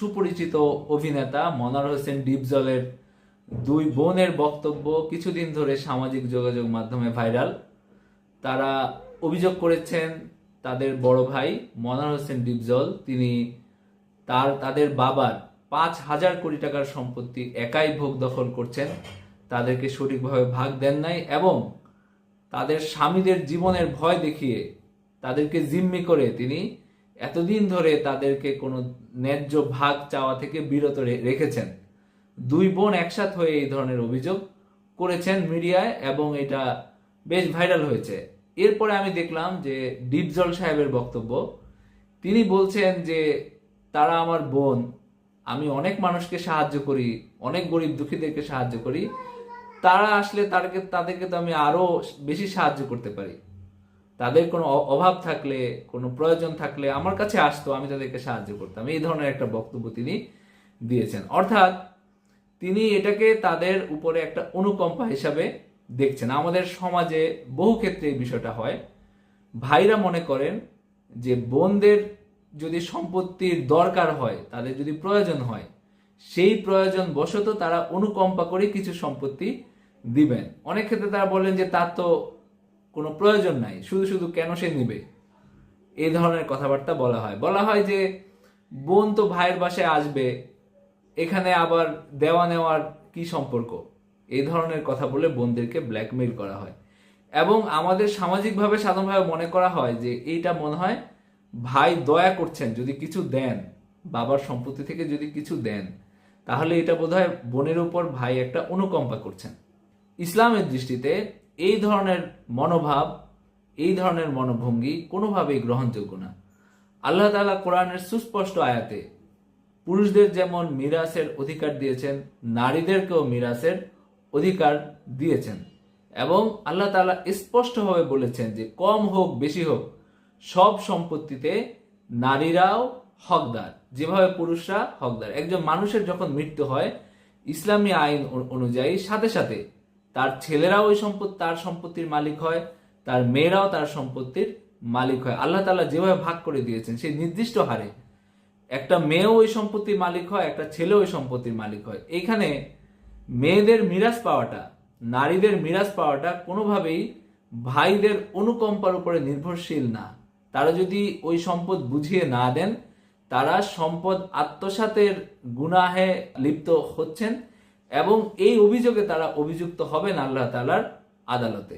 সুপরিচিত অভিনেতা মনার হোসেন ডিপজলের দুই বোনের বক্তব্য কিছুদিন ধরে সামাজিক যোগাযোগ মাধ্যমে ভাইরাল। তারা অভিযোগ করেছেন, তাদের বড় ভাই মনার হোসেন ডিপজল, তিনি তার, তাদের বাবার পাঁচ হাজার কোটি টাকার সম্পত্তি একাই ভোগ দখল করছেন। তাদেরকে সঠিকভাবে ভাগ দেন নাই এবং তাদের স্বামীদের জীবনের ভয় দেখিয়ে তাদেরকে জিম্মি করে তিনি এতদিন ধরে তাদেরকে কোনো ন্যায্য ভাগ চাওয়া থেকে বিরত রেখেছেন। দুই বোন একসাথ হয়ে এই ধরনের অভিযোগ করেছেন মিডিয়ায় এবং এটা বেশ ভাইরাল হয়েছে। এরপরে আমি দেখলাম যে ডিপজল সাহেবের বক্তব্য। তিনি বলছেন যে, তারা আমার বোন, আমি অনেক মানুষকে সাহায্য করি, অনেক গরিব দুঃখীদেরকে সাহায্য করি। তারা আসলে তাদেরকে তাদেরকে তো আমি আরও বেশি সাহায্য করতে পারি। তাদের কোনো অভাব থাকলে, কোনো প্রয়োজন থাকলে আমার কাছে আসতো, আমি তাদেরকে সাহায্য করতাম। এই ধরনের একটা বক্তব্য তিনি দিয়েছেন। অর্থাৎ তিনি এটাকে তাদের উপরে একটা অনুকম্পা হিসাবে দেখছেন। আমাদের সমাজে বহু ক্ষেত্রে এই বিষয়টা হয়। ভাইরা মনে করেন যে বোনদের যদি সম্পত্তির দরকার হয়, তাদের যদি প্রয়োজন হয়, সেই প্রয়োজন বশত তারা অনুকম্পা করে কিছু সম্পত্তি দিবেন। অনেক ক্ষেত্রে তারা বলেন যে তার তো কোনো প্রয়োজন নাই, শুধু শুধু কেন সে নিবে? এই ধরনের কথাবার্তা বলা হয়। বলা হয় যে, বোন তো ভাইয়ের বাসায় আসবে, এখানে আবার দেওয়া নেওয়ার কি সম্পর্ক? এই ধরনের কথা বলে বোনদেরকে ব্ল্যাকমেইল করা হয়। এবং আমাদের সামাজিকভাবে সাধারণভাবে মনে করা হয় যে, এইটা মনে হয় ভাই দয়া করছেন, যদি কিছু দেন, বাবার সম্পত্তি থেকে যদি কিছু দেন, তাহলে এটা বোধহয় বোনের উপর ভাই একটা অনুকম্পা করছেন। ইসলামের দৃষ্টিতে এই ধরনের মনোভাব, এই ধরনের মনোভঙ্গি কোনোভাবেই গ্রহণযোগ্য না। আল্লাহ তালা কোরআনের সুস্পষ্ট আয়াতে পুরুষদের যেমন মিরাসের অধিকার দিয়েছেন, নারীদেরকেও মিরাসের অধিকার দিয়েছেন এবং আল্লাহ তালা স্পষ্টভাবে বলেছেন যে, কম হোক, বেশি হোক, সব সম্পত্তিতে নারীরাও হকদার, যেভাবে পুরুষরা হকদার। একজন মানুষের যখন মৃত্যু হয়, ইসলামী আইন অনুযায়ী সাথে সাথে তার ছেলেরাও ওই সম্পত্তি তার সম্পত্তির মালিক হয়, তার মেয়েরাও তার সম্পত্তির মালিক হয়। আল্লাহ তালা যেভাবে ভাগ করে দিয়েছেন, সেই নির্দিষ্ট হারে। একটা মেয়েও ওই সম্পত্তির মালিক হয়, একটা ছেলে ওই সম্পত্তির মালিক হয়। এখানে মেয়েদের মিরাজ পাওয়াটা, নারীদের মিরাজ পাওয়াটা কোনোভাবেই ভাইদের অনুকম্পার উপরে নির্ভরশীল না। তারা যদি ওই সম্পদ বুঝিয়ে না দেন, তারা সম্পদ আত্মসাতের গুনাহে লিপ্ত হচ্ছেন এবং এই অভিযোগে তারা অভিযুক্ত হবেন আল্লাহ তালার আদালতে।